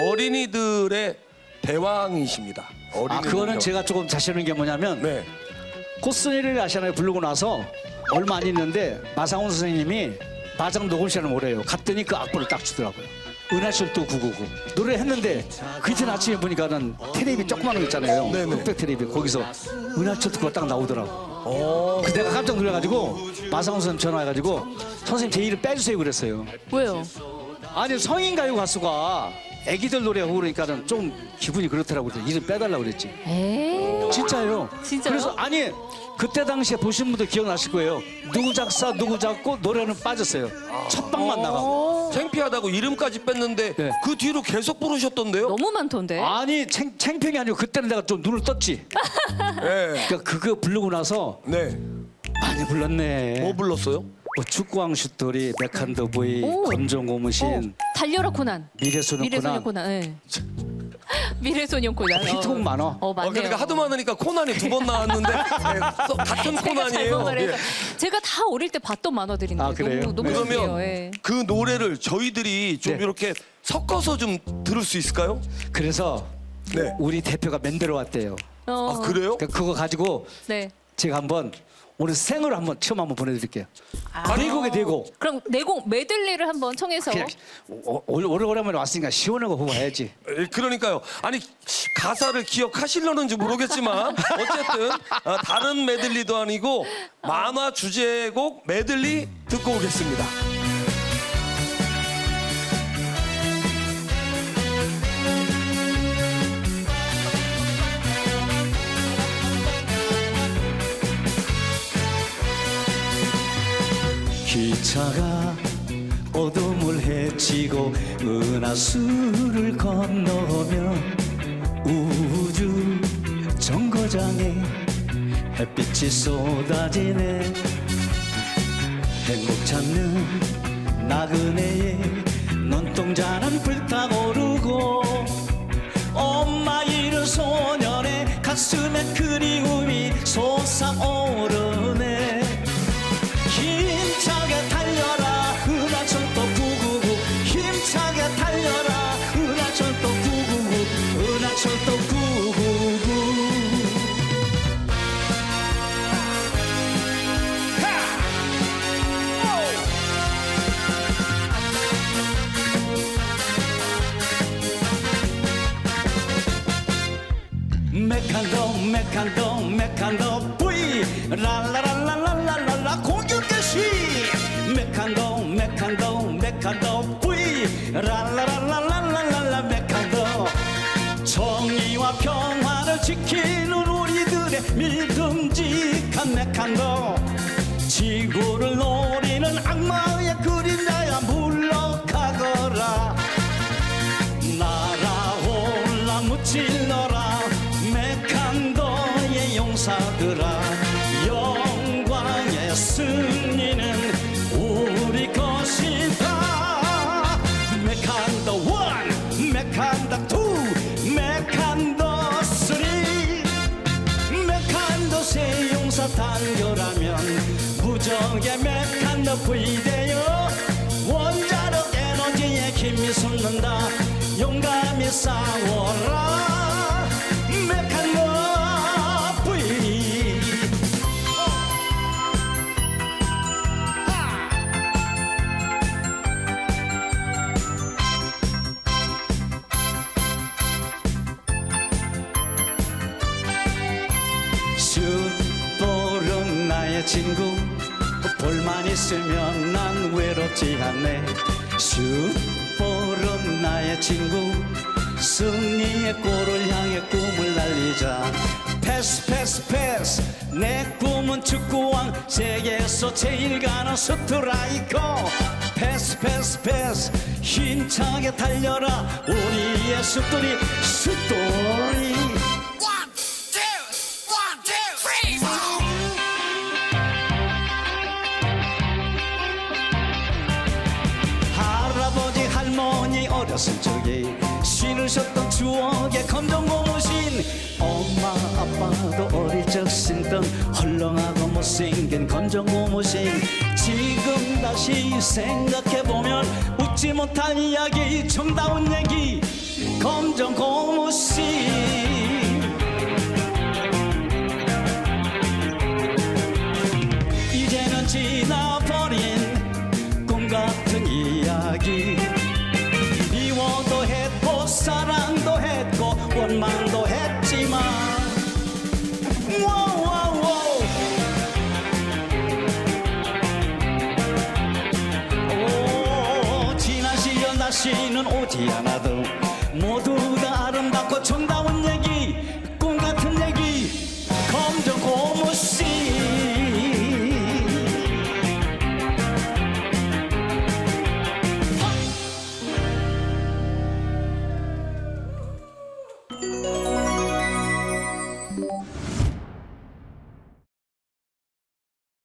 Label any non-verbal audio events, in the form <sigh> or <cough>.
어린이들의 대왕이십니다. 아 어린이들 그거는. 제가 조금 자신 있는 게 뭐냐면 네. 꽃순이를 아시아나에 부르고 나서 얼마 안 있는데 마상훈 선생님이 마장 녹음 시간을 오래요. 갔더니 그 악보를 딱 주더라고요. 은하철도 999 노래 했는데 그 이튿 아침에 보니까는 테레비 조그마한 거 있잖아요. 네네. 흑백 테레비 거기서 은하철도가 딱 나오더라고. 어. 그 내가 깜짝 놀라가지고 마상훈 선생님 전화해가지고 선생님 제 이름 빼주세요 그랬어요. 왜요? 아니 성인 가요 가수가 애기들 노래하고 그러니까는 좀 기분이 그렇더라고요. 이름 빼달라고 그랬지. 에이. 진짜요. 진짜요? 그래서 아니 그때 당시에 보신 분들 기억나실 거예요. 누구 작사 누구 작고 노래는 빠졌어요. 첫 방만 나가고. 창피하다고 이름까지 뺐는데 네. 그 뒤로 계속 부르셨던데요? 너무 많던데. 아니 챙, 챙평이 아니고 그때는 내가 좀 눈을 떴지. <laughs> 네. 그러니까 그거 부르고 나서 네. 많이 불렀네. 뭐 불렀어요? 뭐 축구왕 슛돌이, 백한더 보이, 오. 검정 어, 고무신, 달려라 코난. 미래소년 <laughs> 미래소년 코난. 코난. 예. 미래소년 코난. 히트곡 많어. 어, 어, 맞네요. 그러니까 하도 많으니까 코난이 두 번 나왔는데 <laughs> 네, 서- 같은 제가 코난이에요. 잘못 말해서 예. 제가 다 어릴 때 봤던 만화들인데 아, 그래요? 너무 너무 네. 좋네요. 그러면 예. 그 노래를 저희들이 좀 네. 이렇게 섞어서 좀 들을 수 있을까요? 그래서 네. 우리 대표가 만들어 왔대요. 어, 아 그래요? 그러니까 그거 가지고 네. 제가 한번 오늘 생으로 한번 처음 한번 보내드릴게요. 아. 대곡에 대곡. 그럼 내곡 메들리를 한번 청해서 그냥 오- 오- 오래 오랜만에 왔으니까 시원한 거 보고 와야지. <laughs> 에, 그러니까요. 아니 가사를 기억하실려는지 모르겠지만 <laughs> 어쨌든 아, 다른 메들리도 아니고 만화 주제곡 메들리 듣고 오겠습니다. 기차가 어둠을 헤치고 은하수를 건너며 우주 정거장에 햇빛이 쏟아지네. 행복 찾는 나그네의 눈동자는 불타오르고 메칸도 메칸도 메칸도 뿌이. 랄라랄라랄라랄라. 공격 개시. 메칸도 메칸도 메칸도 뿌이. 랄라랄라랄라랄라. 메칸도 정의와 평화를 지키는 우리들의 믿음직한 메칸도 지구를 노리는 악마 사들아 친구 볼만 있으면 난 외롭지 않네. 슛볼은 나의 친구 승리의 골을 향해 꿈을 날리자. 패스 패스 패스 내 꿈은 축구왕 세계에서 제일 가는 스트라이커. 패스 패스 패스 힘차게 달려라. 우리의 슛돌이 슛돌이 어렸을 적에 신으셨던 추억의 검정 고무신. 엄마 아빠도 어릴 적 신던 헐렁하고 못생긴 검정 고무신. 지금 다시 생각해보면 웃지 못한 이야기 정다운 얘기. 검정 고무신. 이제는 지 오지 않아도 모두 다 아름답고 정답